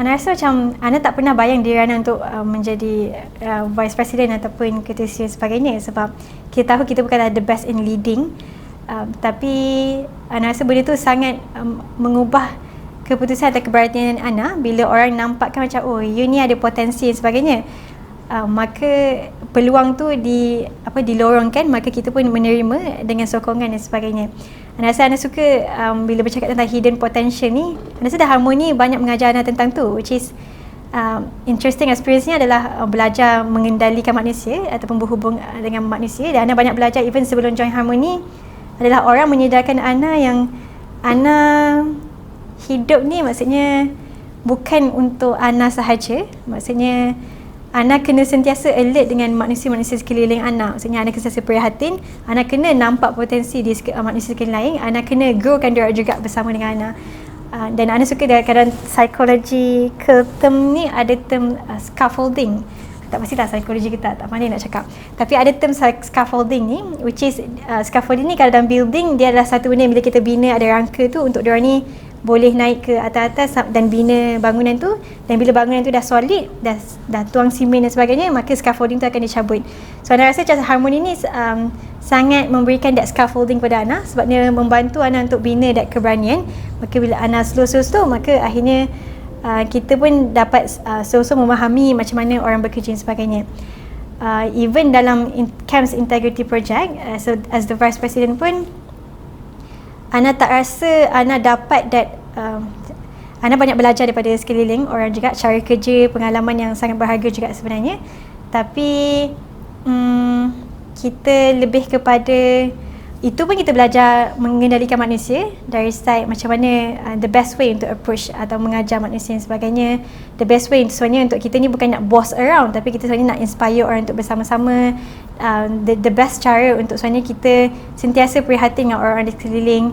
Ana rasa macam Ana tak pernah bayang diri Ana untuk uh, menjadi uh, vice president ataupun ketua sebagainya sebab kita tahu kita bukanlah the best in leading. Uh, tapi Ana rasa benda tu sangat um, mengubah keputusan atau keberhatian Ana bila orang nampakkan macam oh you ni ada potensi dan sebagainya uh, maka peluang tu di apa dilorongkan maka kita pun menerima dengan sokongan dan sebagainya. Ana rasa Ana suka um, bila bercakap tentang hidden potential ni Ana rasa dah harmoni banyak mengajar Ana tentang tu which is um, interesting experience ni adalah uh, belajar mengendalikan manusia ataupun berhubung uh, dengan manusia. Dan Ana banyak belajar even sebelum join harmoni adalah orang menyedarkan Ana yang Ana hidup ni maksudnya bukan untuk Ana sahaja. Maksudnya Ana kena sentiasa alert dengan manusia-manusia sekeliling Ana. Maksudnya Ana kena sentiasa prihatin. Ana kena nampak potensi di uh, manusia sekeliling lain. Ana kena growkan dia juga bersama dengan Ana. Uh, dan Ana suka dalam kadang psikologi ke term ni ada term uh, scaffolding. Tak pastilah psikologi kita tak pandai nak cakap. Tapi ada term scaffolding ni which is uh, scaffolding ni kalau dalam building dia adalah satu benda bila kita bina ada rangka tu untuk dia ni boleh naik ke atas-atas dan bina bangunan tu. Dan bila bangunan tu dah solid dah dah tuang simen dan sebagainya maka scaffolding tu akan dicabut. So Ana rasa cara harmoni ni um, sangat memberikan that scaffolding kepada Ana sebab dia membantu Ana untuk bina that keberanian. Maka bila Ana slow-slow slow maka akhirnya uh, kita pun dapat uh, slow-slow memahami macam mana orang bekerja dan sebagainya. Uh, even dalam in, camps integrity project uh, so as the vice president pun Ana tak rasa Ana dapat that um, Ana banyak belajar daripada sekeliling orang juga cara kerja pengalaman yang sangat berharga juga sebenarnya. Tapi um, kita lebih kepada itu pun kita belajar mengendalikan manusia dari side macam mana uh, the best way untuk approach atau mengajar manusia dan sebagainya. The best way sebenarnya untuk kita ni bukan nak boss around tapi kita sebenarnya nak inspire orang untuk bersama-sama. Uh, the, the best cara untuk sebenarnya kita sentiasa prihatin dengan orang-orang di sekeliling